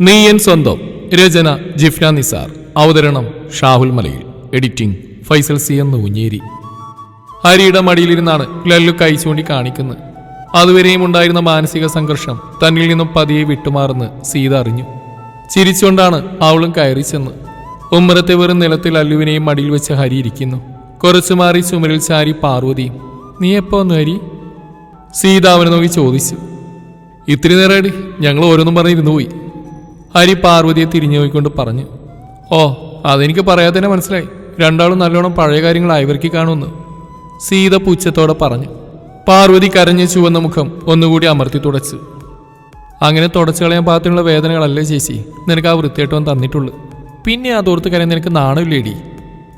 നീയൻ സ്വന്തം. രചന ജിഫ്ന നിസാർ. അവതരണം ഷാഹുൽ മലയിൽ. എഡിറ്റിംഗ് ഫൈസൽ സി എന്ന് ഊഞ്ഞേരി ഹരിയുടെ മടിയിലിരുന്നാണ് ലല്ലു കൈ ചൂണ്ടി കാണിക്കുന്നത്. അതുവരെയും ഉണ്ടായിരുന്ന മാനസിക സംഘർഷം തന്നിൽ നിന്നും പതിയെ വിട്ടുമാറുന്ന് സീത അറിഞ്ഞു. ചിരിച്ചുകൊണ്ടാണ് അവളും കയറി ചെന്ന്. ഉമ്മറത്തെ വെറും നിലത്തിൽ അല്ലുവിനെയും മടിയിൽ വെച്ച് ഹരി ഇരിക്കുന്നു. കുറച്ചു മാറി ചുമരിൽ ചാരി പാർവതി നീ എപ്പോ വന്നു ഹരി? സീത അവനെ നോക്കി ചോദിച്ചു. ഇത്തിരി നേരമായിട്ട് ഞങ്ങൾ ഓരോന്നും പറഞ്ഞിരുന്നു പോയി. ഹരി പാർവതിയെ തിരിഞ്ഞു പോയിക്കൊണ്ട് പറഞ്ഞു ഓ അതെനിക്ക് പറയാതെ തന്നെ മനസ്സിലായി. രണ്ടാളും നല്ലോണം പഴയ കാര്യങ്ങൾ അയവർക്കി കാണുമെന്ന്. സീത പുച്ഛത്തോടെ പറഞ്ഞു പാർവതി കരഞ്ഞ് ചുവന്ന മുഖം ഒന്നുകൂടി അമർത്തി തുടച്ചു. അങ്ങനെ തുടച്ചു കളയാൻ പാകത്തിനുള്ള വേദനകളല്ലേ ചേച്ചി? നിനക്ക് ആ വൃത്തിയായിട്ടവൻ തന്നിട്ടുള്ളൂ. പിന്നെ ആ തോർത്ത് കരയാൻ നിനക്ക് നാണമില്ലേടി?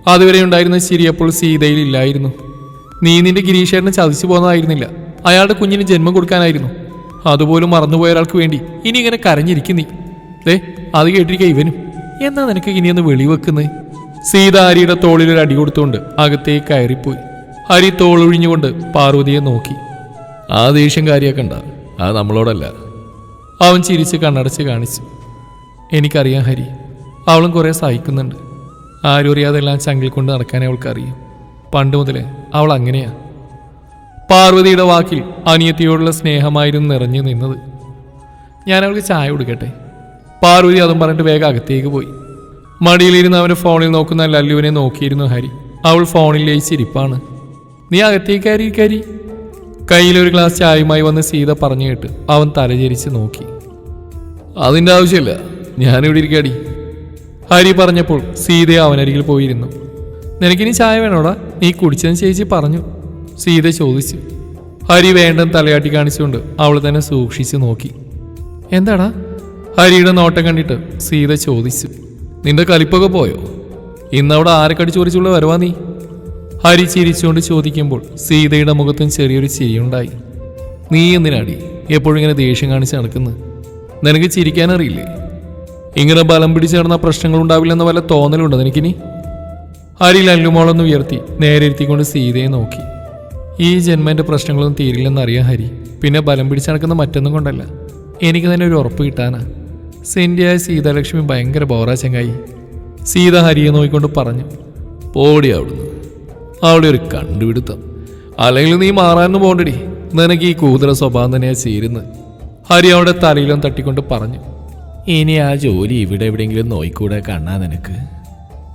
അതുവരെ ഉണ്ടായിരുന്ന ചിരി അപ്പോൾ സീതയിൽ ഇല്ലായിരുന്നു. നീ നിന്റെ ഗിരീഷേട്ടനെ ചതിച്ചു പോകുന്നതായിരുന്നില്ല അയാളുടെ കുഞ്ഞിന് ജന്മം കൊടുക്കാനായിരുന്നു. അതുപോലും മറന്നുപോയ ഒരാൾക്ക് വേണ്ടി ഇനി ഇങ്ങനെ കരഞ്ഞിരിക്കും നീ. ദേ അത് കേട്ടിരിക്കുക ഇവനും. എന്നാ നിനക്ക് ഇനിയൊന്ന് വെളിവെക്കുന്നത് സീത ഹരിയുടെ തോളിൽ ഒരു അടി കൊടുത്തുകൊണ്ട് അകത്തേക്ക് കയറിപ്പോയി. ഹരി തോളൊഴിഞ്ഞുകൊണ്ട് പാർവതിയെ നോക്കി. ആ ദേഷ്യം കാര്യാക്കണ്ട അത് നമ്മളോടല്ല. അവൻ ചിരിച്ച് കണ്ണടച്ച് കാണിച്ചു. എനിക്കറിയാം ഹരി അവളും കുറേ സഹിക്കുന്നുണ്ട്. ആരും അറിയാതെല്ലാം ചങ്കിൽ കൊണ്ട് നടക്കാനേ അവൾക്കറിയും. പണ്ട് മുതലേ അവൾ അങ്ങനെയാ. പാർവതിയുടെ വാക്കിൽ അനിയത്തിയോടുള്ള സ്നേഹമായിരുന്നു നിറഞ്ഞു നിന്നത്. ഞാൻ അവൾക്ക് ചായ കൊടുക്കട്ടെ? പാർവതി അതും പറഞ്ഞിട്ട് വേഗം അകത്തേക്ക് പോയി. മടിയിലിരുന്ന് അവന് ഫോണിൽ നോക്കുന്ന ലല്ലുവിനെ നോക്കിയിരുന്നു ഹരി. അവൾ ഫോണിൽ ലയിച്ചിരിപ്പാണ്. നീ അകത്തേക്ക് കയറി കയറി. കയ്യിലൊരു ഗ്ലാസ് ചായയുമായി വന്ന് സീത പറഞ്ഞു കേട്ട് അവൻ തലചരിച്ച് നോക്കി. അതിന്റെ ആവശ്യമില്ല. ഞാനിവിടെ ഇരിക്കാടി. ഹരി പറഞ്ഞപ്പോൾ സീത അവനരികിൽ പോയിരുന്നു. നിനക്കിനി ചായ വേണോടാ? നീ കുടിച്ചതിന് ചേച്ചി പറഞ്ഞു. സീത ചോദിച്ചു. ഹരി വേണ്ടെന്ന് തലയാട്ടി കാണിച്ചുകൊണ്ട് അവൾ തന്നെ സൂക്ഷിച്ചു നോക്കി. എന്താടാ? ഹരിയുടെ നോട്ടം കണ്ടിട്ട് സീത ചോദിച്ചു നിന്റെ കലിപ്പൊക്കെ പോയോ? ഇന്നവിടെ ആരെ കടിച്ചോറിച്ചുള്ള വരവാ നീ? ഹരി ചിരിച്ചുകൊണ്ട് ചോദിക്കുമ്പോൾ സീതയുടെ മുഖത്തും ചെറിയൊരു ചിരിയുണ്ടായി. നീ എന്തിനാടി എപ്പോഴും ഇങ്ങനെ ദേഷ്യം കാണിച്ച് നടക്കുന്നത് നിനക്ക് ചിരിക്കാനറിയില്ലേ? ഇങ്ങനെ ബലം പിടിച്ച് നടന്ന പ്രശ്നങ്ങൾ ഉണ്ടാവില്ലെന്ന വല്ല തോന്നലുണ്ടോ നിനക്കിനി? ഹരി ലല്ലുമോളൊന്ന് ഉയർത്തി നേരെ ഇരുത്തിക്കൊണ്ട് സീതയെ നോക്കി. ഈ ജന്മന്റെ പ്രശ്നങ്ങളൊന്നും തീരില്ലെന്നറിയാം ഹരി. പിന്നെ ബലം പിടിച്ച് നടക്കുന്ന മറ്റൊന്നും കൊണ്ടല്ല. എനിക്ക് തന്നെ ഒരു ഉറപ്പ് കിട്ടാനാ. സെന്റിയായ സീതാലക്ഷ്മി ഭയങ്കര ബോറാ ചങ്ങായി സീത ഹരിയെ നോക്കിക്കൊണ്ട് പറഞ്ഞു പോടി അവിടുന്ന്. അവിടെ ഒരു കണ്ടുപിടുത്തം. അല്ലെങ്കിൽ നീ മാറാനൊന്നും പോണ്ടടി. നിനക്ക് ഈ കൂതറ സ്വഭാവം തന്നെയാ ചേരുന്നത്. ഹരി അവിടെ തലയിലും തട്ടിക്കൊണ്ട് പറഞ്ഞു ഇനി ആ ജോലി ഇവിടെ എവിടെയെങ്കിലും നോയിക്കൂടെ കണ്ണാ നിനക്ക്?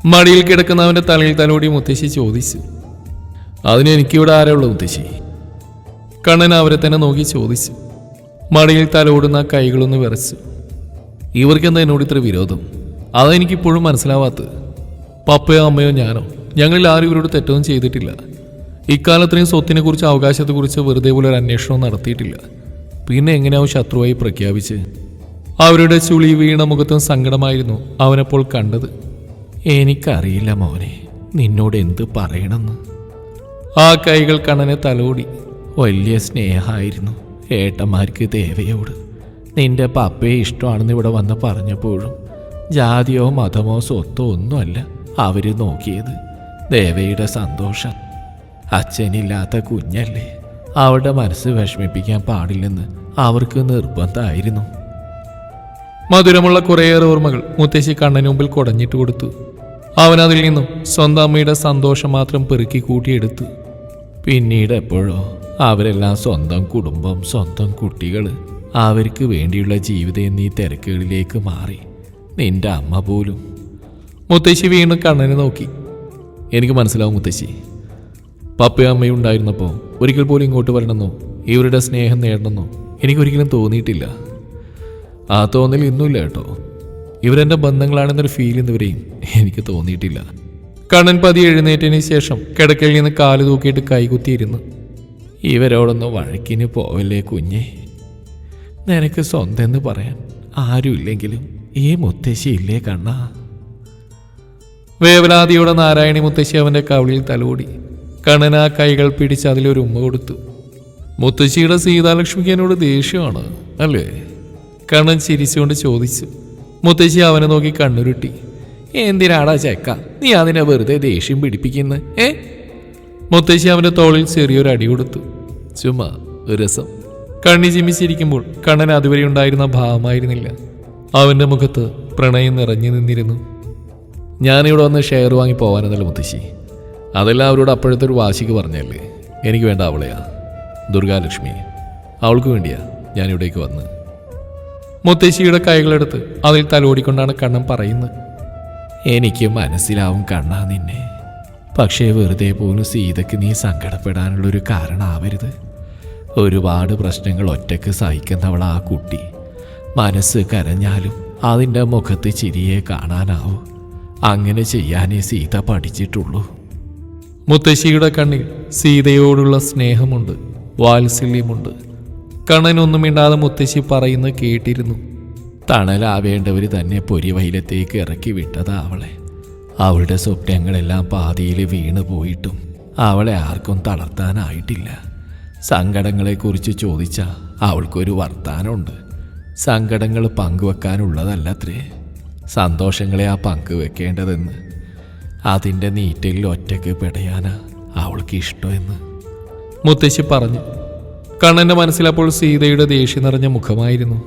മടിയിൽ കിടക്കുന്ന അവന്റെ തലയിൽ തലോടി മുത്തശ്ശി ചോദിച്ചു അതിന് എനിക്കിവിടെ ആരെയുള്ള മുത്തശ്ശി? കണ്ണൻ അവരെ തന്നെ നോക്കി ചോദിച്ചു മടിയിൽ തലോടുന്ന കൈകളൊന്ന് വിറച്ചു. ഇവർക്കെന്താ എന്നോട് ഇത്ര വിരോധം? അതെനിക്കിപ്പോഴും മനസ്സിലാവാത്തത്. പപ്പയോ അമ്മയോ ഞാനോ? ഞങ്ങളിൽ ആരും ഇവരോട് തെറ്റൊന്നും ചെയ്തിട്ടില്ല. ഇക്കാലത്രയും സ്വത്തിനെ കുറിച്ച് അവകാശത്തെക്കുറിച്ച് വെറുതെ പോലെ ഒരു അന്വേഷണവും നടത്തിയിട്ടില്ല. പിന്നെ എങ്ങനെയാവും ശത്രുവായി പ്രഖ്യാപിച്ച്? അവരുടെ ചുളി വീണ മുഖത്തും സങ്കടമായിരുന്നു അവനപ്പോൾ കണ്ടത്. എനിക്കറിയില്ല മോനെ നിന്നോട് എന്ത് പറയണമെന്ന്. ആ കൈകൾ കണ്ണനെ തലോടി. വലിയ സ്നേഹമായിരുന്നു ഏട്ടന്മാർക്ക് ദേവയോട്. നിന്റെ പപ്പയെ ഇഷ്ടമാണെന്ന് ഇവിടെ വന്ന് പറഞ്ഞപ്പോഴും ജാതിയോ മതമോ സ്വത്തോ ഒന്നുമല്ല അവർ നോക്കിയത്. ദേവയുടെ സന്തോഷം. അച്ഛനില്ലാത്ത കുഞ്ഞല്ലേ. അവളുടെ മനസ്സ് വിഷമിപ്പിക്കാൻ പാടില്ലെന്ന് അവർക്ക് നിർബന്ധമായിരുന്നു. മധുരമുള്ള കുറേയേറെ ഓർമ്മകൾ മുത്തശ്ശി കണ്ണന് മുമ്പിൽ കുടഞ്ഞിട്ട് കൊടുത്തു. അവൻ അതിൽ നിന്നും സ്വന്തം അമ്മയുടെ സന്തോഷം മാത്രം പെറുക്കി കൂട്ടിയെടുത്തു. പിന്നീട് എപ്പോഴോ അവരെല്ലാം സ്വന്തം കുടുംബം സ്വന്തം കുട്ടികൾ അവർക്ക് വേണ്ടിയുള്ള ജീവിതം എന്നീ തിരക്കുകളിലേക്ക് മാറി. നിന്റെ അമ്മ പോലും. മുത്തശ്ശി വീണ്ടും കണ്ണനെ നോക്കി. എനിക്ക് മനസ്സിലാവും മുത്തശ്ശി. പപ്പയും അമ്മയും ഉണ്ടായിരുന്നപ്പോൾ ഒരിക്കൽ പോലും ഇങ്ങോട്ട് വരണമെന്നോ ഇവരുടെ സ്നേഹം നേടണമെന്നോ എനിക്കൊരിക്കലും തോന്നിയിട്ടില്ല. ആ തോന്നൽ ഇന്നുമില്ല കേട്ടോ. ഇവരെന്റെ ബന്ധങ്ങളാണെന്നൊരു ഫീൽ ഇന്നുവരെയും എനിക്ക് തോന്നിയിട്ടില്ല. കണ്ണൻ പതി എഴുന്നേറ്റതിന് ശേഷം കിടക്കയിൽ നിന്ന് കാൽ തൂക്കിയിട്ട് കൈകുത്തിയിരുന്നു. ഇവരോടൊന്നും വഴക്കിന് പോവല്ലേ കുഞ്ഞെ? നിനക്ക് സ്വന്തം എന്ന് പറയാൻ ആരുമില്ലെങ്കിലും ഈ മുത്തശ്ശി ഇല്ലേ കണ്ണാ? വേവലാതിയോടെ നാരായണി മുത്തശ്ശി അവന്റെ കവിളിൽ തലോടി. കണ്ണൻ ആ കൈകൾ പിടിച്ച് അതിലൊരു ഉമ്മ കൊടുത്തു. മുത്തശ്ശിയുടെ സീതാലക്ഷ്മിക്ക് എന്നോട് ദേഷ്യമാണ് അല്ലേ? കണ്ണൻ ചിരിച്ചുകൊണ്ട് ചോദിച്ചു. മുത്തശ്ശി അവനെ നോക്കി കണ്ണുരുട്ടി. എന്തിനാടാ ചെക്ക? നീ അതിനെ വെറുതെ ദേഷ്യം പിടിപ്പിക്കുന്നത് ഏ? മുത്തശ്ശി അവന്റെ തോളിൽ ചെറിയൊരു അടി കൊടുത്തു. ചുമ്മാ രസം. കണ്ണി ചിമ്മിച്ചിരിക്കുമ്പോൾ കണ്ണൻ അതുവരെ ഉണ്ടായിരുന്ന ഭാവമായിരുന്നില്ല. അവന്റെ മുഖത്ത് പ്രണയം നിറഞ്ഞു നിന്നിരുന്നു. ഞാനിവിടെ വന്ന് ഷെയർ വാങ്ങി പോവാനെന്നല്ല മുത്തശ്ശി. അതെല്ലാം അവരോട് അപ്പോഴത്തെ ഒരു വാശിക്ക് പറഞ്ഞല്ലേ. എനിക്ക് വേണ്ട അവളെയാ. ദുർഗാലക്ഷ്മി അവൾക്ക് വേണ്ടിയാ ഞാനിവിടേക്ക് വന്ന്. മുത്തശ്ശിയുടെ കൈകളെടുത്ത് അതിൽ തലോടിക്കൊണ്ടാണ് കണ്ണൻ പറയുന്നത്. എനിക്ക് മനസ്സിലാവും കണ്ണാ നിന്നെ. പക്ഷേ വെറുതെ പോലും സീതയ്ക്ക് നീ സങ്കടപ്പെടാനുള്ളൊരു കാരണമാവരുത്. ഒരുപാട് പ്രശ്നങ്ങൾ ഒറ്റയ്ക്ക് സഹിക്കുന്നവൾ ആ കുട്ടി. മനസ്സ് കരഞ്ഞാലും അതിന്റെ മുഖത്ത് ചിരിയെ കാണാനാവൂ. അങ്ങനെ ചെയ്യാനേ സീത പഠിച്ചിട്ടുള്ളൂ. മുത്തശ്ശിയുടെ കണ്ണിൽ സീതയോടുള്ള സ്നേഹമുണ്ട് വാത്സല്യമുണ്ട്. കണ്ണനൊന്നും മിണ്ടാതെ മുത്തശ്ശി പറയുന്നത് കേട്ടിരുന്നു. തണലാവേണ്ടവർ തന്നെ പൊരിവയിലത്തേക്ക് ഇറക്കി വിട്ടതാ അവളെ. അവളുടെ സ്വപ്നങ്ങളെല്ലാം പാതിയിൽ വീണു പോയിട്ടും അവളെ ആർക്കും തളർത്താനായിട്ടില്ല. സങ്കടങ്ങളെക്കുറിച്ച് ചോദിച്ചാൽ അവൾക്കൊരു വർത്താനമുണ്ട്. സങ്കടങ്ങൾ പങ്കുവെക്കാനുള്ളതല്ലത്രേ. സന്തോഷങ്ങളെ ആ പങ്കുവെക്കേണ്ടതെന്ന് അതിന്റെ നീറ്റലിൽ ഒറ്റയ്ക്ക് പെടയാനാ അവൾക്ക് ഇഷ്ടമെന്ന് മുത്തശ്ശി പറഞ്ഞു. കണ്ണന്റെ മനസ്സിലപ്പോൾ സീതയുടെ ദേഷ്യം നിറഞ്ഞ മുഖമായിരുന്നു.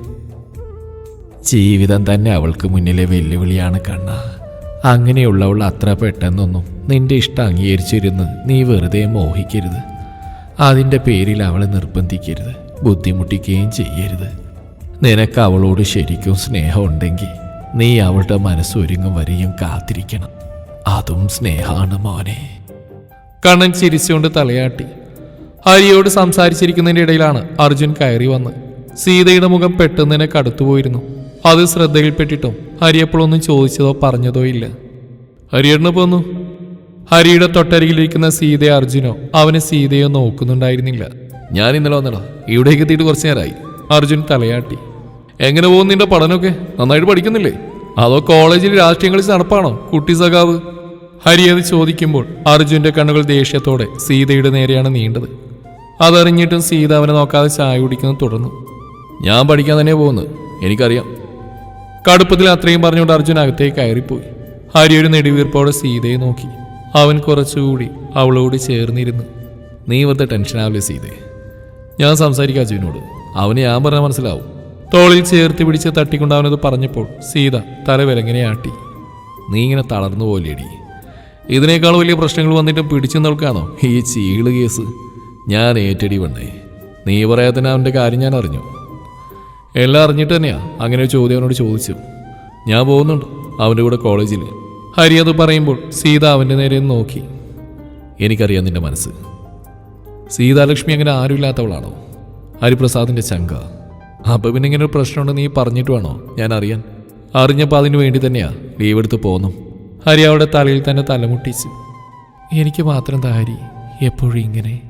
ജീവിതം തന്നെ അവൾക്ക് മുന്നിലെ വെല്ലുവിളിയാണ് കണ്ണ. അങ്ങനെയുള്ളവൾ അത്ര പെട്ടെന്നൊന്നും നിന്റെ ഇഷ്ടം അംഗീകരിച്ചിരുന്ന് നീ വെറുതെ മോഹിക്കരുത്. അതിന്റെ പേരിൽ അവളെ നിർബന്ധിക്കരുത് ബുദ്ധിമുട്ടിക്കുകയും ചെയ്യരുത്. നിനക്ക് അവളോട് ശരിക്കും സ്നേഹമുണ്ടെങ്കിൽ നീ അവളുടെ മനസ്സൊരുങ്ങും വരെയും കാത്തിരിക്കണം. അതും സ്നേഹമാണ് മോനെ. കണ്ണൻ ചിരിച്ചുകൊണ്ട് തലയാട്ടി. ഹരിയോട് സംസാരിച്ചിരിക്കുന്നതിന്റെ ഇടയിലാണ് അർജുൻ കയറി വന്ന്. സീതയുടെ മുഖം പെട്ടെന്ന് തന്നെ കടുത്തുപോയിരുന്നു. അത് ശ്രദ്ധയിൽപ്പെട്ടിട്ടും ഹരി എപ്പോഴൊന്നും ചോദിച്ചതോ പറഞ്ഞതോ ഇല്ല. ഹരിയണ്ണ പോന്നു ഹരിയുടെ തൊട്ടരികിലിരിക്കുന്ന സീതയെ അർജുനോ അവന് സീതയോ നോക്കുന്നുണ്ടായിരുന്നില്ല. ഞാൻ ഇന്നലെ വന്നടാ. ഇവിടേക്ക് എത്തിയിട്ട് കുറച്ച് നേരമായി അർജുൻ തലയാട്ടി. എങ്ങനെ പോകുന്നു നിന്റെ പഠനമൊക്കെ? നന്നായിട്ട് പഠിക്കുന്നില്ലേ? അതോ കോളേജിൽ രാഷ്ട്രീയം കളിച്ച് നടപ്പാണോ കുട്ടി സഖാവ്? ഹരി അത് ചോദിക്കുമ്പോൾ അർജുന്റെ കണ്ണുകൾ ദേഷ്യത്തോടെ സീതയുടെ നേരെയാണ് നീണ്ടത്. അതറിഞ്ഞിട്ടും സീത അവനെ നോക്കാതെ ചായ കുടിക്കുന്നത് തുടർന്നു. ഞാൻ പഠിക്കാൻ തന്നെ പോകുന്നത്. എനിക്കറിയാം. കടുപ്പത്തിൽ അത്രയും പറഞ്ഞുകൊണ്ട് അർജുൻ അകത്തേക്ക് കയറിപ്പോയി. ഹരി ഒരു നെടുവീർപ്പോടെ സീതയെ നോക്കി. അവൻ കുറച്ചുകൂടി അവളോട് ചേർന്നിരുന്നു. നീ വെറുതെ ടെൻഷനാവില്ല സീതേ? ഞാൻ സംസാരിക്കാം അജുവിനോട്. അവന് ഞാൻ പറഞ്ഞാൽ മനസ്സിലാവും. തോളിൽ ചേർത്ത് പിടിച്ച് തട്ടിക്കൊണ്ട് അവനത് പറഞ്ഞപ്പോൾ സീത തലവരങ്ങനെ ആട്ടി. നീ ഇങ്ങനെ തളർന്നു പോലെയടി ഇതിനേക്കാൾ വലിയ പ്രശ്നങ്ങൾ വന്നിട്ട് പിടിച്ചു നിൽക്കാണോ ഈ ചീൾ കേസ്. ഞാൻ ഏറ്റടി വേണ്ടേ നീ പറയാത്തന്നെ അവന്റെ കാര്യം ഞാൻ അറിഞ്ഞു. എല്ലാം അറിഞ്ഞിട്ട് തന്നെയാ? അങ്ങനെ ചോദ്യം അവനോട് ചോദിച്ചു. ഞാൻ പോകുന്നുണ്ട്. അവന്റെ കൂടെ കോളേജിൽ ഹരി അത് പറയുമ്പോൾ സീത അവന്റെ നേരെ നോക്കി. എനിക്കറിയാം നിന്റെ മനസ്സ്. സീതാലക്ഷ്മി അങ്ങനെ ആരുമില്ലാത്തവളാണോ? ഹരിപ്രസാദിന്റെ ചങ്ക അപ്പൊ പിന്നെ ഇങ്ങനെ ഒരു പ്രശ്നമുണ്ട് നീ പറഞ്ഞിട്ട് വേണോ? ഞാൻ അറിയാൻ. അറിഞ്ഞപ്പോൾ അതിനു വേണ്ടി തന്നെയാ ലീവ് എടുത്ത് പോന്നു. ഹരി അവളുടെ തലയിൽ തന്നെ തലമുട്ടിച്ച്. എനിക്ക് മാത്രം താരി ഹരി എപ്പോഴും ഇങ്ങനെ.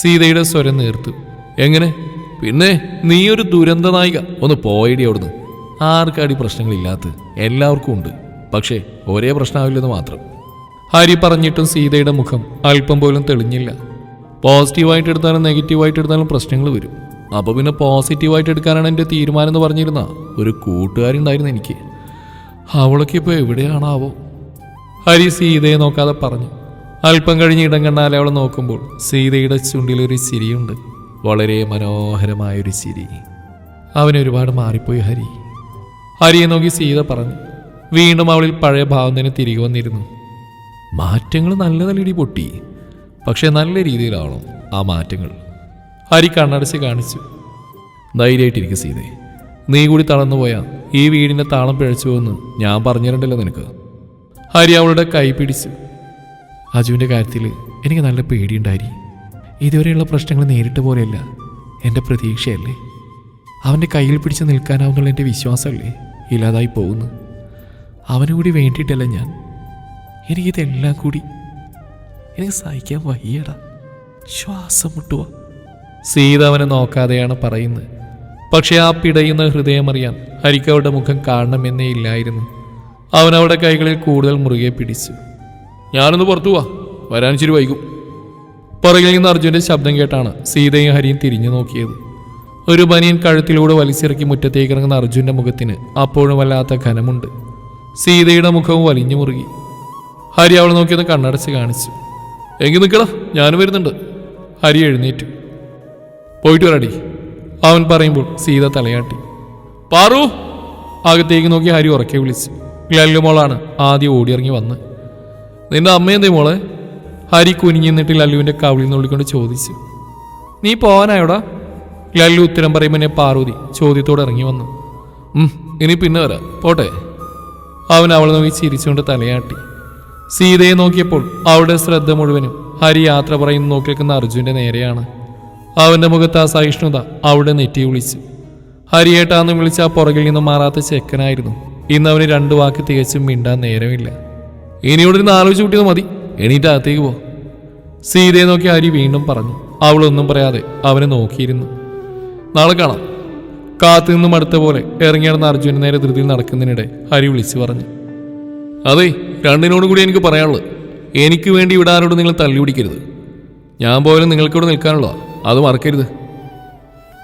സീതയുടെ സ്വരം നേർത്തു. എങ്ങനെ? പിന്നെ നീ ഒരു ദുരന്ത നായിക ഒന്ന് പോയിടി അവിടുന്ന്. ആർക്കാടി പ്രശ്നങ്ങളില്ലാത്ത എല്ലാവർക്കും ഉണ്ട്. പക്ഷേ ഒരേ പ്രശ്നമാവില്ലെന്ന് മാത്രം. ഹരി പറഞ്ഞിട്ടും സീതയുടെ മുഖം അല്പം പോലും തെളിഞ്ഞില്ല. പോസിറ്റീവായിട്ട് എടുത്താലും നെഗറ്റീവായിട്ട് എടുത്താലും പ്രശ്നങ്ങൾ വരും. അപ്പോൾ പിന്നെ പോസിറ്റീവായിട്ട് എടുക്കാനാണ് എന്റെ തീരുമാനം എന്ന് പറഞ്ഞിരുന്ന ഒരു കൂട്ടുകാരുണ്ടായിരുന്നു എനിക്ക്. അവളൊക്കെ ഇപ്പോൾ എവിടെയാണാവോ? ഹരി സീതയെ നോക്കാതെ പറഞ്ഞു. അല്പം കഴിഞ്ഞ് ഇടം കണ്ടാലേ അവളെ നോക്കുമ്പോൾ സീതയുടെ ചുണ്ടിലൊരു ചിരിയുണ്ട്. വളരെ മനോഹരമായൊരു ചിരി. അവനൊരുപാട് മാറിപ്പോയി ഹരി. ഹരിയെ നോക്കി സീത പറഞ്ഞു. വീണ്ടും അവളിൽ പഴയ ഭാവം തന്നെ തിരികെ വന്നിരുന്നു. മാറ്റങ്ങൾ നല്ല നല്ലിടി പൊട്ടി. പക്ഷേ നല്ല രീതിയിലാവണം ആ മാറ്റങ്ങൾ. ഹരി കണ്ണടച്ച് കാണിച്ചു. ധൈര്യമായിട്ടിരിക്കും സീതേ. നീ കൂടി തളർന്നു പോയാ ഈ വീടിന്റെ താളം പിഴച്ചു പോകുന്നു ഞാൻ പറഞ്ഞിട്ടുണ്ടല്ലോ നിനക്ക്. ഹരി അവളുടെ കൈ പിടിച്ചു. അജുവിന്റെ കാര്യത്തിൽ എനിക്ക് നല്ല പേടിയുണ്ടായി. ഇതുവരെയുള്ള പ്രശ്നങ്ങൾ നേരിട്ട് പോലെയല്ല എന്റെ പ്രതീക്ഷയല്ലേ? അവന്റെ കയ്യിൽ പിടിച്ച് നിൽക്കാനാവുന്നുള്ള എന്റെ വിശ്വാസമല്ലേ ഇല്ലാതായി പോകുന്നു അവന് കൂടി വേണ്ടിയിട്ടല്ല ഞാൻ? എനിക്കിതെല്ലാം കൂടി എനിക്ക് സഹിക്കാൻ വയ്യടാ. ശ്വാസം മുട്ടുക. സീത അവനെ നോക്കാതെയാണ് പറയുന്നത്. പക്ഷെ ആ പിടയുന്ന ഹൃദയമറിയാൻ ഹരിക്ക് അവളുടെ മുഖം കാണണമെന്നേ ഇല്ലായിരുന്നു. അവൻ അവളുടെ കൈകളിൽ കൂടുതൽ മുറുകെ പിടിച്ചു. ഞാനൊന്ന് പുറത്തു പോവാ വരാൻ ഇച്ചിരി വൈകും. പുറകിൽ നിന്ന് അർജുന്റെ ശബ്ദം കേട്ടാണ് സീതയും ഹരിയും തിരിഞ്ഞു നോക്കിയത്. ഒരു ബനിയൻ കഴുത്തിലൂടെ വലിച്ചിറക്കി മുറ്റത്തേക്ക് ഇറങ്ങുന്ന അർജുന്റെ മുഖത്തിന് അപ്പോഴും വല്ലാത്ത ഘനമുണ്ട്. സീതയുടെ മുഖവും വലിഞ്ഞു മുറുകി. ഹരി അവളെ നോക്കിയത് കണ്ണടച്ച് കാണിച്ചു. എങ്കിൽ നിൽക്കണം ഞാനും വരുന്നുണ്ട്. ഹരി എഴുന്നേറ്റു. പോയിട്ട് വരാടി. അവൻ പറയുമ്പോൾ സീത തലയാട്ടി. പാറു. അകത്തേക്ക് നോക്കി ഹരി ഉറക്കെ വിളിച്ചു. ഗ്ലല്ലു മോളാണ്. ആദ്യം ഓടിയിറങ്ങി വന്ന്. നിന്റെ അമ്മയെന്തേ മോളെ? ഹരി കുനിഞ്ഞു നിന്നിട്ട് ലല്ലുവിന്റെ കവിളിൽ നിന്നുള്ളിക്കൊണ്ട് ചോദിച്ചു. നീ പോവാനായോടാ? ലല്ലു ഉത്തരം പറയുമ്പോൾ എന്നെ പാർവതി ചോദ്യത്തോടെ ഇറങ്ങി വന്നു. ഇനി പിന്നെ വരാം. പോട്ടെ. അവൻ അവളെ നോക്കി ചിരിച്ചുകൊണ്ട് തലയാട്ടി. സീതയെ നോക്കിയപ്പോൾ അവളുടെ ശ്രദ്ധ മുഴുവനും ഹരി യാത്ര പറയുന്ന നോക്കി നിൽക്കുന്ന അർജുന്റെ നേരെയാണ്. അവന്റെ മുഖത്ത് ആ സഹിഷ്ണുത അവിടെ നെറ്റി വിളിച്ചു. ഹരിയേട്ടാന്ന് വിളിച്ച ആ പുറകിൽ നിന്നും മാറാത്ത ചെക്കനായിരുന്നു. ഇന്ന് അവന് രണ്ടു വാക്ക് തികച്ചും മിണ്ടാൻ നേരമില്ല. ഇനിയോട് ഇന്ന് ആലോചിച്ച് കൂട്ടിയത് മതി. എണീറ്റ് അകത്തേക്ക് പോ. സീതയെ നോക്കി ഹരി വീണ്ടും പറഞ്ഞു. അവളൊന്നും പറയാതെ അവനെ നോക്കിയിരുന്നു. നാളെ കാണാം. കാത്തു നിന്നും അടുത്ത പോലെ ഇറങ്ങി നടന്ന അർജുന നേരെ ധൃതിയിൽ നടക്കുന്നതിനിടെ ഹരി വിളിച്ചു പറഞ്ഞു അതെ രണ്ടിനോടും കൂടി എനിക്ക് പറയാനുള്ളത്. എനിക്ക് വേണ്ടി ഇവിടെ നിങ്ങൾ തള്ളി പിടിക്കരുത്. ഞാൻ പോലും നിങ്ങൾക്കിവിടെ നിൽക്കാനുള്ള അത് മറക്കരുത്.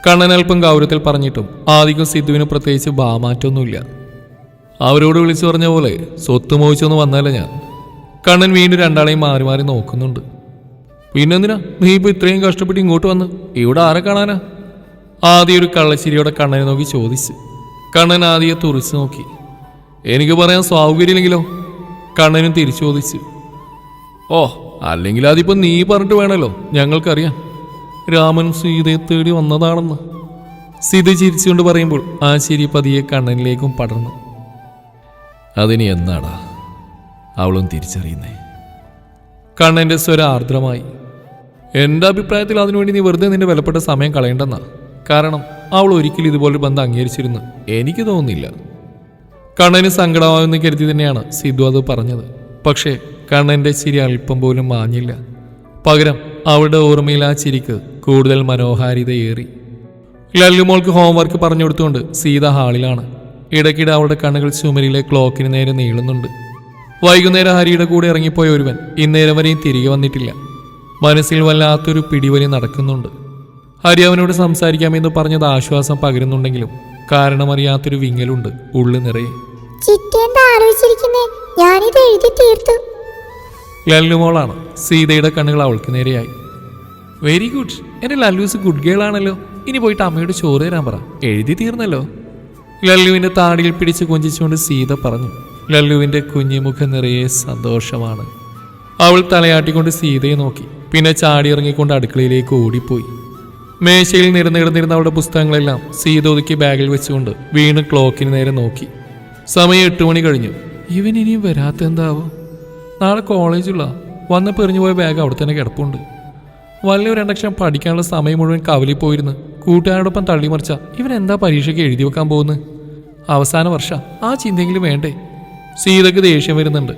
കണ്ണൻ അല്പം ഗൗരവത്തിൽ പറഞ്ഞിട്ടും ആദിക്കും സിദ്ധുവിന് പ്രത്യേകിച്ച് ഭാമാറ്റമൊന്നുമില്ല അവരോട് വിളിച്ചു പറഞ്ഞ പോലെ സ്വത്ത് മോഹിച്ചൊന്ന് വന്നല്ല ഞാൻ. കണ്ണൻ വീണ്ടും രണ്ടാളെയും മാറി മാറി നോക്കുന്നുണ്ട്. പിന്നെന്തിനാ? നീ ഇപ്പൊ ഇത്രയും കഷ്ടപ്പെട്ട് ഇങ്ങോട്ട് വന്ന്? ഇവിടെ ആരെ കാണാനാ? ആദ്യം ഒരു കള്ളശ്ശേരിയോടെ കണ്ണനെ നോക്കി ചോദിച്ചു. കണ്ണൻ ആദ്യ തുറിച്ചു നോക്കി. എനിക്ക് പറയാൻ സൗകര്യമില്ലെങ്കിലോ? കണ്ണനും തിരിച്ചു ചോദിച്ചു. ഓ അല്ലെങ്കിൽ അതിപ്പോ നീ പറഞ്ഞിട്ട് വേണമല്ലോ ഞങ്ങൾക്കറിയാം. രാമൻ സീതയെ തേടി വന്നതാണെന്ന്. സീത ചിരിച്ചുകൊണ്ട് പറയുമ്പോൾ ആ ശരി പതിയെ കണ്ണനിലേക്കും പടർന്നു. അതിന് എന്നാടാ? അവളും തിരിച്ചറിയുന്നേ. കണ്ണന്റെ സ്വരം ആർദ്രമായി. എന്റെ അഭിപ്രായത്തിൽ അതിനുവേണ്ടി നീ വെറുതെ നിന്റെ വിലപ്പെട്ട സമയം കളയണ്ടെന്നാ? കാരണം അവൾ ഒരിക്കലും ഇതുപോലൊരു ബന്ധം അംഗീകരിച്ചിരുന്നു. എനിക്ക് തോന്നുന്നില്ല. കണ്ണന് സങ്കടമാകുമെന്ന് കരുതി തന്നെയാണ് സിദ്ധു അത് പറഞ്ഞത്. പക്ഷേ കണ്ണന്റെ ചിരി അല്പം പോലും മാഞ്ഞില്ല. പകരം അവളുടെ ഓർമ്മയിൽ ആ ചിരിക്ക് കൂടുതൽ മനോഹാരിതയേറി. ലല്ലുമോൾക്ക് ഹോംവർക്ക് പറഞ്ഞു കൊടുത്തുകൊണ്ട് സീത ഹാളിലാണ്. ഇടയ്ക്കിടെ അവളുടെ കണ്ണുകൾ ചുമരിലെ ക്ലോക്കിന് നേരെ നീളുന്നുണ്ട്. വൈകുന്നേരം ഹരിയുടെ കൂടെ ഇറങ്ങിപ്പോയ ഒരുവൻ ഇന്നേരം വരെയും തിരികെ വന്നിട്ടില്ല. മനസ്സിൽ വല്ലാത്തൊരു പിടിവലി നടക്കുന്നുണ്ട്. ഹരി അവനോട് സംസാരിക്കാമെന്ന് പറഞ്ഞത് ആശ്വാസം പകരുന്നുണ്ടെങ്കിലും കാരണമറിയാത്തൊരു വിങ്ങലുണ്ട് ഉള്ളു നിറയെ. ഞാനിത് എഴുതി തീർത്തു. ലല്ലുമോളാണ് സീതയുടെ കണ്ണുകൾ അവൾക്ക് നേരെയായി. വെരി ഗുഡ് എന്റെ ലല്ലൂസ് ഗുഡ് ഗേൾ ആണല്ലോ. ഇനി പോയിട്ട് അമ്മയോട് ചോറ് തരാൻ പറ. എഴുതി തീർന്നല്ലോ. ലല്ലുവിന്റെ താടിയിൽ പിടിച്ച് കൊഞ്ചിച്ചുകൊണ്ട് സീത പറഞ്ഞു. ലല്ലുവിന്റെ കുഞ്ഞുമുഖം നിറയെ സന്തോഷമാണ്. അവൾ തലയാട്ടിക്കൊണ്ട് സീതയെ നോക്കി. പിന്നെ ചാടിയിറങ്ങിക്കൊണ്ട് അടുക്കളയിലേക്ക് ഓടിപ്പോയി. മേശയിൽ നിരന്നിരുന്നിരുന്ന അവളുടെ പുസ്തകങ്ങളെല്ലാം സീത ബാഗിൽ വെച്ചുകൊണ്ട് വീണ്ടും ക്ലോക്കിന് നേരെ നോക്കി. സമയം എട്ട് മണി കഴിഞ്ഞു. ഇവൻ ഇനിയും വരാത്ത എന്താവോ നാളെ കോളേജുള്ള വന്ന് പെറിഞ്ഞു പോയ ബാഗ് അവിടെ തന്നെ കിടപ്പുണ്ട്. വലിയ രണ്ടക്ഷരം പഠിക്കാനുള്ള സമയം മുഴുവൻ കവലിൽ പോയിരുന്ന് കൂട്ടുകാരോടൊപ്പം തള്ളിമറിച്ച ഇവൻ എന്താ പരീക്ഷയ്ക്ക് എഴുതി വെക്കാൻ പോകുന്നത്? അവസാന വർഷം ആ ചിന്തയെങ്കിലും വേണ്ടേ? സീതയ്ക്ക് ദേഷ്യം വരുന്നുണ്ട്.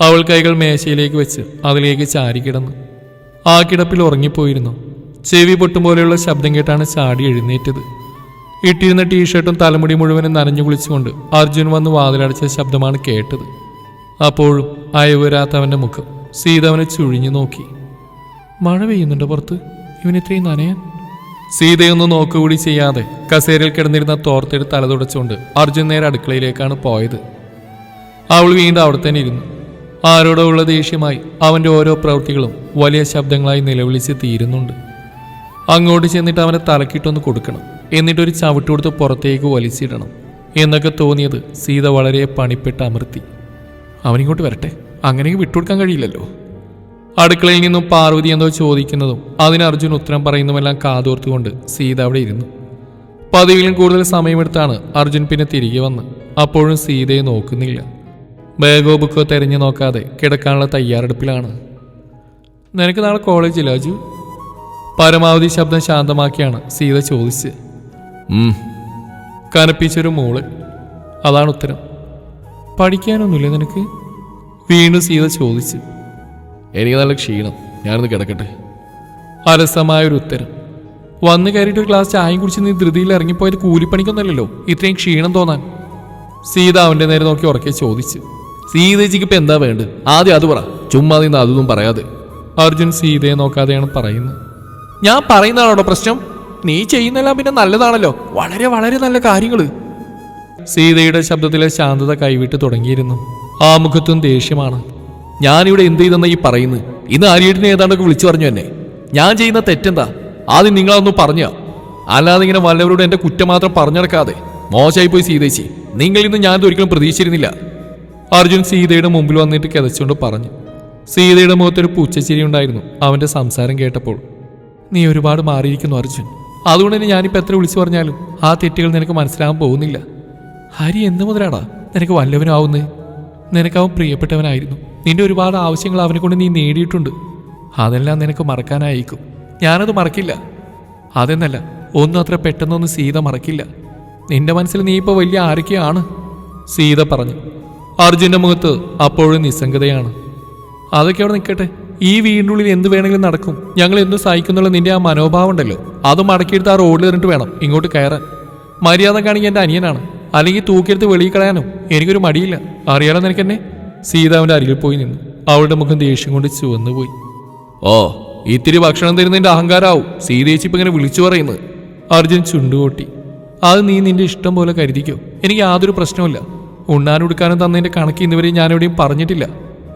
അവൾ കൈകൾ മേശയിലേക്ക് വെച്ച് അതിലേക്ക് ചാരി കിടന്നു ആ കിടപ്പിൽ ഉറങ്ങിപ്പോയിരുന്നു. ചെവി പൊട്ടും പോലെയുള്ള ശബ്ദം കേട്ടാണ് ചാടി എഴുന്നേറ്റത്. ഇട്ടിരുന്ന ടീഷർട്ടും തലമുടി മുഴുവനും നനഞ്ഞു കുളിച്ചുകൊണ്ട് അർജുൻ വന്ന് വാതിലടച്ച ശബ്ദമാണ് കേട്ടത്. അപ്പോഴും അയവരാത്തവന്റെ മുഖം സീതവനെ ചുഴിഞ്ഞു നോക്കി. മഴ പെയ്യുന്നുണ്ട് പുറത്ത്? ഇവൻ ഇത്രയും നനയാൻ? സീതയൊന്നും നോക്കുകൂടി ചെയ്യാതെ കസേരയിൽ കിടന്നിരുന്ന തോർത്തെടുത്ത് തല തുടച്ചുകൊണ്ട് അർജുൻ നേരെ അടുക്കളയിലേക്കാണ് പോയത്. അവൾ വീണ്ടും അവിടെ തന്നെ ഇരുന്നു. ആരോടോ ഉള്ള ദേഷ്യമായി അവന്റെ ഓരോ പ്രവൃത്തികളും വലിയ ശബ്ദങ്ങളായി നിലവിളിച്ച് തീരുന്നുണ്ട്. അങ്ങോട്ട് ചെന്നിട്ട് അവനെ തലക്കിട്ടൊന്ന് കൊടുക്കണം. എന്നിട്ട് ഒരു ചവിട്ട് കൊടുത്ത് പുറത്തേക്ക് വലിച്ചിടണം. എന്നൊക്കെ തോന്നിയത് സീത വളരെ പണിപ്പെട്ട് അമർത്തി അവനിങ്ങോട്ട് വരട്ടെ. അങ്ങനെ വിട്ടുകൊടുക്കാൻ കഴിയില്ലല്ലോ. അടുക്കളയിൽ നിന്നും പാർവതി എന്തോ ചോദിക്കുന്നതും അതിന് അർജുൻ ഉത്തരം പറയുന്നതുമെല്ലാം കാതോർത്തുകൊണ്ട് സീത അവിടെ ഇരുന്നു. പതിവിലും കൂടുതൽ സമയമെടുത്താണ് അർജുൻ പിന്നെ തിരികെ വന്ന്. അപ്പോഴും സീതയെ നോക്കുന്നില്ല. ബാഗോ ബുക്കോ തെരഞ്ഞു നോക്കാതെ കിടക്കാനുള്ള തയ്യാറെടുപ്പിലാണ്. നിനക്ക് നാളെ കോളേജില്ല അജു പരമാവധി ശബ്ദം ശാന്തമാക്കിയാണ് സീത ചോദിച്ച് കനപ്പിച്ചൊരു മോൾ. അതാണ് ഉത്തരം. പഠിക്കാനൊന്നുമില്ല നിനക്ക്? വീണ്ടും സീത ചോദിച്ചു. എനിക്ക് നല്ല ക്ഷീണം. ഞാനൊന്ന് കിടക്കട്ടെ. അലസമായൊരു ഉത്തരം. വന്ന് കയറിയിട്ട് ഒരു ഗ്ലാസ് ചായയും കുടിച്ച് നീ ധൃതിയിൽ ഇറങ്ങിപ്പോയത് കൂലിപ്പണിക്കൊന്നല്ലല്ലോ ഇത്രയും ക്ഷീണം തോന്നാൻ. സീത അവന്റെ നേരെ നോക്കി ഉറക്കെ ചോദിച്ചു. സീതേച്ചിക്ക് ഇപ്പം എന്താ വേണ്ടത്? ആദ്യം അത് പറ. ചുമ്മാ അതൊന്നും പറയാതെ. അർജുൻ സീതയെ നോക്കാതെയാണ് പറയുന്നത്. ഞാൻ പറയുന്നതാണോ പ്രശ്നം. നീ ചെയ്യുന്നെല്ലാം പിന്നെ നല്ലതാണല്ലോ. വളരെ വളരെ നല്ല കാര്യങ്ങൾ സീതയുടെ ശബ്ദത്തിലെ ശാന്തത കൈവിട്ട് തുടങ്ങിയിരുന്നു. ആ മുഖത്തും ദേഷ്യമാണ്. ഞാനിവിടെ എന്ത് ചെയ്തെന്ന ഈ പറയുന്നു ഇന്ന് ആര്യേട്ടിനെ ഏതാണ്ടൊക്കെ വിളിച്ചു പറഞ്ഞു എന്നെ. ഞാൻ ചെയ്യുന്ന തെറ്റെന്താ? ആദ്യം നിങ്ങളൊന്നും പറഞ്ഞ. അല്ലാതെ ഇങ്ങനെ വല്ലവരോട് എന്റെ കുറ്റം മാത്രം പറഞ്ഞെടുക്കാതെ. മോശമായി പോയി സീതേച്ചി. നിങ്ങൾ ഇന്ന് ഞാൻ ഒരിക്കലും പ്രതീക്ഷിച്ചിരുന്നില്ല. അർജുൻ സീതയുടെ മുമ്പിൽ വന്നിട്ട് കിതച്ചുകൊണ്ട് പറഞ്ഞു. സീതയുടെ മുഖത്തൊരു പൂച്ചച്ചിരി ഉണ്ടായിരുന്നു അവന്റെ സംസാരം കേട്ടപ്പോൾ. നീ ഒരുപാട് മാറിയിരിക്കുന്നു അർജുൻ. അതുകൊണ്ട് തന്നെ ഞാനിപ്പോൾ എത്ര വിളിച്ചു പറഞ്ഞാലും ആ തെറ്റുകൾ നിനക്ക് മനസ്സിലാകാൻ പോകുന്നില്ല. ഹരി എന്ന് മുതലാടാ? നിനക്ക് വല്ലവനാവുന്നേ നിനക്ക് അവൻ പ്രിയപ്പെട്ടവനായിരുന്നു. നിന്റെ ഒരുപാട് ആവശ്യങ്ങൾ അവനെ കൊണ്ട് നീ നേടിയിട്ടുണ്ട്. അതെല്ലാം നിനക്ക് മറക്കാനായിരിക്കും. ഞാനത് മറക്കില്ല. അതെന്നല്ല ഒന്നും അത്ര പെട്ടെന്നൊന്നും സീത മറക്കില്ല. നിന്റെ മനസ്സിൽ നീ ഇപ്പോൾ വലിയ ആരൊക്കെയാണ്? സീത പറഞ്ഞു. അർജുന്റെ മുഖത്ത് അപ്പോഴും നിസ്സംഗതയാണ്. അതൊക്കെ അവിടെ നിൽക്കട്ടെ. ഈ വീടിനുള്ളിൽ ഉള്ളിൽ എന്ത് വേണമെങ്കിലും നടക്കും. ഞങ്ങൾ എന്തും സഹിക്കുന്നുള്ള നിന്റെ ആ മനോഭാവം ഉണ്ടല്ലോ. അത് മടക്കിയെടുത്ത് ആ റോഡിൽ നിന്നിട്ട് വേണം ഇങ്ങോട്ട് കയറാൻ. മര്യാദ കാണിക്കാൻ എന്റെ അനിയനാണ്. അല്ലെങ്കിൽ തൂക്കിയെടുത്ത് വെളിയിൽ കളയാനോ? എനിക്കൊരു മടിയില്ല. അറിയാലോ നിനക്കെന്നെ? സീതാവിന്റെ അരികിൽ പോയി നിന്നു അവളുടെ മുഖം ദേഷ്യം കൊണ്ട് ചുവന്നു പോയി ഓ ഇത്തിരി ഭക്ഷണം തരുന്നതിന്റെ അഹങ്കാരാവും. സീതേച്ചി ഇപ്പം ഇങ്ങനെ വിളിച്ചു പറയുന്നത്. അർജുൻ ചുണ്ടുകൊട്ടി. അത് നീ നിന്റെ ഇഷ്ടം പോലെ കരുതിക്കോ? എനിക്ക് യാതൊരു പ്രശ്നവുമില്ല. ഉണ്ണാനും ഉടുക്കാനും തന്നതിന്റെ കണക്ക് ഇന്നുവരെ ഞാനെവിടെയും പറഞ്ഞിട്ടില്ല.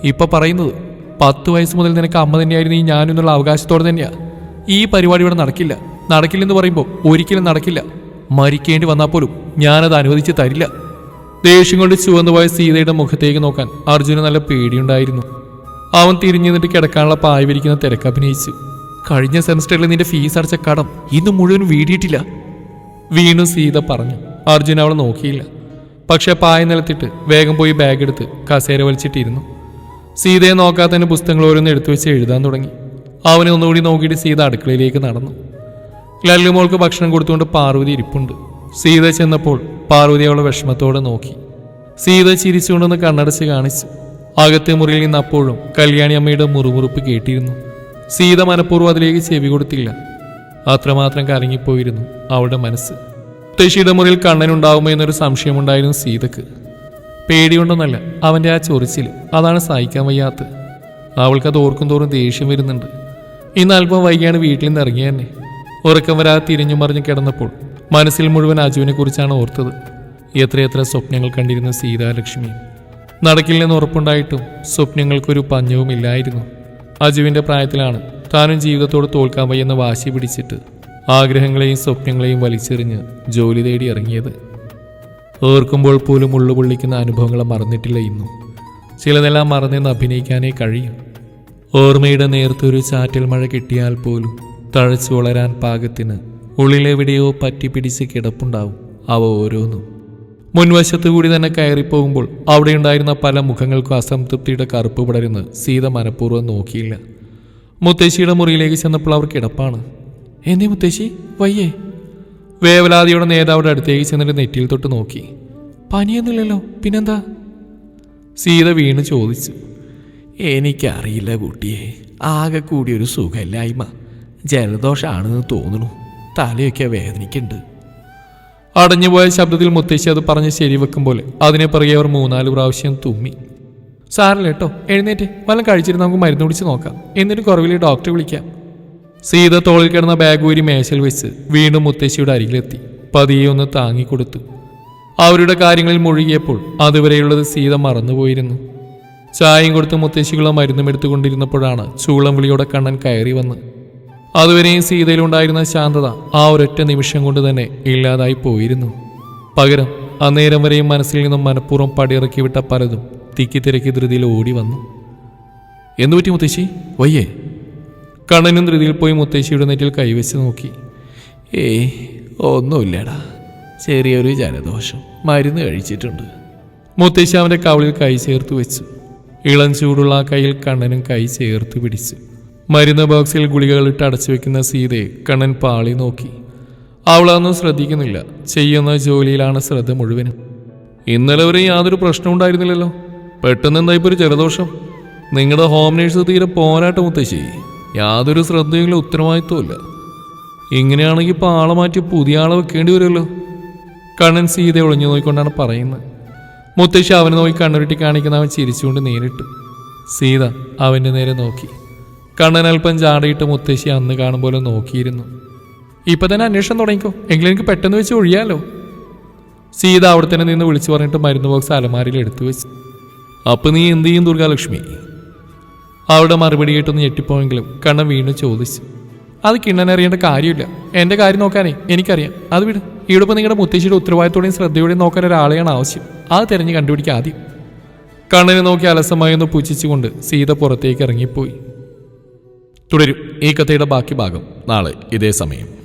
ഇപ്പം പറയുന്നത് പത്ത് വയസ്സ് മുതൽ നിനക്ക് അമ്മ തന്നെയായിരുന്നു ഈ ഞാനെന്നുള്ള അവകാശത്തോടെ തന്നെയാ. ഈ പരിപാടി ഇവിടെ നടക്കില്ല. നടക്കില്ലെന്ന് പറയുമ്പോൾ ഒരിക്കലും നടക്കില്ല. മരിക്കേണ്ടി വന്നാൽ പോലും ഞാനത് അനുവദിച്ച് തരില്ല. ദേഷ്യം കൊണ്ട് ചുവന്നുപോയ സീതയുടെ മുഖത്തേക്ക് നോക്കാൻ അർജുന് നല്ല പേടിയുണ്ടായിരുന്നു. അവൻ തിരിഞ്ഞു നിന്നിട്ട് കിടക്കാനുള്ള പായ വിരിക്കുന്ന തിരക്ക് അഭിനയിച്ചു. കഴിഞ്ഞ സെമസ്റ്ററിൽ നിന്റെ ഫീസ് അടച്ച കടം ഇന്ന് മുഴുവൻ വീടിയിട്ടില്ല. വീണ്ടും സീത പറഞ്ഞു. അർജുൻ അവളെ നോക്കിയില്ല. പക്ഷെ പായ നിലത്തിട്ട് വേഗം പോയി ബാഗ് എടുത്ത് കസേര വലിച്ചിട്ടിരുന്നു. സീതയെ നോക്കാത്തതിന് പുസ്തകങ്ങൾ ഓരോന്ന് എടുത്തു വെച്ച് എഴുതാൻ തുടങ്ങി. അവനെ ഒന്നുകൂടി നോക്കിയിട്ട് സീത അടുക്കളയിലേക്ക് നടന്നു. ലല്ലുമോൾക്ക് ഭക്ഷണം കൊടുത്തുകൊണ്ട് പാർവതി ഇരിപ്പുണ്ട്. സീത ചെന്നപ്പോൾ പാർവതി അവളെ വിഷമത്തോടെ നോക്കി. സീത ചിരിച്ചുകൊണ്ടൊന്ന് കണ്ണടച്ച് കാണിച്ചു. അകത്തെ മുറിയിൽ നിന്ന് അപ്പോഴും കല്യാണി അമ്മയുടെ മുറുമുറുപ്പ് കേട്ടിരുന്നു. സീത മനഃപൂർവം അതിലേക്ക് ചെവി കൊടുത്തില്ല. അത്രമാത്രം കലങ്ങിപ്പോയിരുന്നു അവളുടെ മനസ്സ്. മുത്തശ്ശിയുടെ മുറിയിൽ കണ്ണനുണ്ടാവുമോ എന്നൊരു സംശയമുണ്ടായിരുന്നു സീതക്ക്. പേടിയുണ്ടെന്നല്ല അവന്റെ ആ ചൊറിച്ചിൽ അതാണ് സഹിക്കാൻ വയ്യാത്ത അവൾക്കത് ഓർക്കും തോറും ദേഷ്യം വരുന്നുണ്ട്. ഇന്ന് അല്പം വൈകിയാണ് വീട്ടിൽ നിന്ന് ഇറങ്ങിയ തന്നെ. ഉറക്കം വരാതെ തിരിഞ്ഞു മറിഞ്ഞ് കിടന്നപ്പോൾ മനസ്സിൽ മുഴുവൻ അജുവിനെ കുറിച്ചാണ് ഓർത്തത്. എത്രയെത്ര സ്വപ്നങ്ങൾ കണ്ടിരുന്ന സീതാലക്ഷ്മി. നടക്കില്ലെന്ന് ഉറപ്പുണ്ടായിട്ടും സ്വപ്നങ്ങൾക്കൊരു പഞ്ഞവുമില്ലായിരുന്നു അജുവിന്റെ പ്രായത്തിലാണ് താനും ജീവിതത്തോട് തോൽക്കാൻ വയ്യെന്ന വാശി പിടിച്ചിട്ട് ആഗ്രഹങ്ങളെയും സ്വപ്നങ്ങളെയും വലിച്ചെറിഞ്ഞ് ജോലി തേടി ഇറങ്ങിയത്. ഓർക്കുമ്പോൾ പോലും ഉള്ളുപൊള്ളിക്കുന്ന അനുഭവങ്ങളെ മറന്നിട്ടില്ല ഇന്നും. ചിലതെല്ലാം മറന്നെന്ന് അഭിനയിക്കാനേ കഴിയും. ഓർമ്മയുടെ നേർത്തൊരു ചാറ്റൽ മഴ കിട്ടിയാൽ പോലും തഴച്ചു വളരാൻ പാകത്തിന് ഉള്ളിലെവിടെയോ പറ്റിപ്പിടിച്ച് കിടപ്പുണ്ടാവും അവ ഓരോന്നും. മുൻവശത്തു കൂടി തന്നെ കയറിപ്പോകുമ്പോൾ അവിടെയുണ്ടായിരുന്ന പല മുഖങ്ങൾക്കും അസംതൃപ്തിയുടെ കറുപ്പ് പടരുന്ന് സീത മനഃപൂർവം നോക്കിയില്ല. മുത്തശ്ശിയുടെ മുറിയിലേക്ക് ചെന്നപ്പോൾ അവർ കിടപ്പാണ്. എന്തേ മുത്തശ്ശി? വയ്യേ. വേവലാതിയുടെ നേതാവിടെ അടുത്തേക്ക് ചെന്നിട്ട് നെറ്റിയിൽ തൊട്ട് നോക്കി. പനിയൊന്നുമില്ലല്ലോ. പിന്നെന്താ? സീത വീണ് ചോദിച്ചു. എനിക്കറിയില്ല കുട്ടിയെ. ആകെ കൂടി ഒരു സുഖമില്ലായ്മ. ജലദോഷമാണെന്ന് തോന്നുന്നു. തലയൊക്കെ വേദനിക്കുന്നുണ്ട്. അടഞ്ഞുപോയ ശബ്ദത്തിൽ മുത്തശ്ശി അത് പറഞ്ഞ് ശരിവെക്കും പോലെ അതിനെ പിറകെ അവർ മൂന്നാൽ പ്രാവശ്യം തുമ്മി. സാറില്ല കേട്ടോ. എഴുന്നേറ്റ്. വല്ലതും കഴിച്ചിട്ട് നമുക്ക് മരുന്ന് കുടിച്ച് നോക്കാം. എന്നിട്ട് കുറവിലെ ഡോക്ടറെ വിളിക്കാം. സീത തോളിൽ കിടന്ന ബാഗ് ഊരി മേശയിൽ വെച്ച് വീണ്ടും മുത്തശ്ശിയുടെ അരികിലെത്തി. പതിയെ ഒന്ന് താങ്ങിക്കൊടുത്തു. അവരുടെ കാര്യങ്ങളിൽ മുഴുകിയപ്പോൾ അതുവരെയുള്ളത് സീത മറന്നുപോയിരുന്നു. ചായയും കൊടുത്ത് മുത്തശ്ശികളോ മരുന്നും എടുത്തുകൊണ്ടിരുന്നപ്പോഴാണ് ചൂളം വിളിയോടെ കണ്ണൻ കയറി വന്ന്. അതുവരെയും സീതയിലുണ്ടായിരുന്ന ശാന്തത ആ ഒരൊറ്റ നിമിഷം കൊണ്ട് തന്നെ ഇല്ലാതായി പോയിരുന്നു. പകരം അന്നേരം വരെയും മനസ്സിൽ നിന്നും മനഃപൂർവം പടിയിറക്കി വിട്ട പലതും തിക്കി തിരക്കി ധൃതിയിൽ ഓടി വന്നു. എന്തുപറ്റി മുത്തശ്ശി? വയ്യേ. കണ്ണനും ധൃതിയിൽ പോയി മുത്തശ്ശിയുടെ നെറ്റിൽ കൈവച്ച് നോക്കി. ഏയ് ഒന്നുമില്ലടാ. ചെറിയൊരു ജലദോഷം. മരുന്ന് കഴിച്ചിട്ടുണ്ട്. മുത്തശ്ശി അവന്റെ കവളിൽ കൈ ചേർത്ത് വെച്ചു. ഇളം ചൂടുള്ള ആ കയ്യിൽ കണ്ണനും കൈ ചേർത്ത് പിടിച്ചു. മരുന്ന് ബോക്സിൽ ഗുളികകൾ ഇട്ട് അടച്ചു വെക്കുന്ന സീതയെ കണ്ണൻ പാളി നോക്കി. അവളൊന്നും ശ്രദ്ധിക്കുന്നില്ല. ചെയ്യുന്ന ജോലിയിലാണ് ശ്രദ്ധ മുഴുവനും ഇന്നലെ വരെ യാതൊരു പ്രശ്നം ഉണ്ടായിരുന്നില്ലല്ലോ. പെട്ടെന്ന് എന്താ ഇപ്പൊ ഒരു ജലദോഷം? നിങ്ങളുടെ ഹോം നേഴ്സ് തീരെ പോരാട്ടം മുത്തശ്ശി. യാതൊരു ശ്രദ്ധയെങ്കിലും ഉത്തരവാദിത്വമില്ല ഇങ്ങനെയാണെങ്കിൽ ഇപ്പോൾ ആളെ മാറ്റി പുതിയ ആളെ വെക്കേണ്ടി വരുമല്ലോ. കണ്ണൻ സീത ഒളിഞ്ഞു നോക്കിക്കൊണ്ടാണ് പറയുന്നത്. മുത്തശ്ശി അവനെ നോക്കി കണ്ണുരുട്ടി കാണിക്കുന്ന അവൻ ചിരിച്ചുകൊണ്ട് നേരിട്ടു. സീത അവന്റെ നേരെ നോക്കി. കണ്ണൻ അല്പം ചാടിയിട്ട് മുത്തശ്ശി അന്ന് കാണും പോലെ നോക്കിയിരുന്നു. ഇപ്പം തന്നെ അന്വേഷണം തുടങ്ങിക്കോ. എങ്കിലും എനിക്ക് പെട്ടെന്ന് വെച്ച് ഒഴിയാലോ. സീത അവിടെ തന്നെ നിന്ന് വിളിച്ചു പറഞ്ഞിട്ട് മരുന്ന് ബോക്സ് അലമാരിയിൽ എടുത്തു വെച്ചു. അപ്പം നീ എന്ത് ചെയ്യും ദുർഗാലക്ഷ്മി? അവിടെ മറുപടി കേട്ടൊന്ന് ഞെട്ടിപ്പോയെങ്കിലും കണ്ണൻ വീണ്ടും ചോദിച്ചു. അത് കിണ്ണനറിയേണ്ട കാര്യമില്ല. എന്റെ കാര്യം നോക്കാനേ എനിക്കറിയാം. അത് വിട്. ഇവിടെ നിങ്ങളുടെ മുത്തശ്ശിയുടെ ഉത്തരവാദിത്തോടെയും ശ്രദ്ധയോടെയും നോക്കാൻ ഒരാളെയാണ് ആവശ്യം. അത് തിരഞ്ഞ് കണ്ടുപിടിക്കുക ആദ്യം. കണ്ണിനെ നോക്കി അലസമായി ഒന്ന് പുച്ഛിച്ചുകൊണ്ട് സീത പുറത്തേക്ക് ഇറങ്ങിപ്പോയി. തുടരും. ഈ കഥയുടെ ബാക്കി ഭാഗം നാളെ ഇതേ സമയം.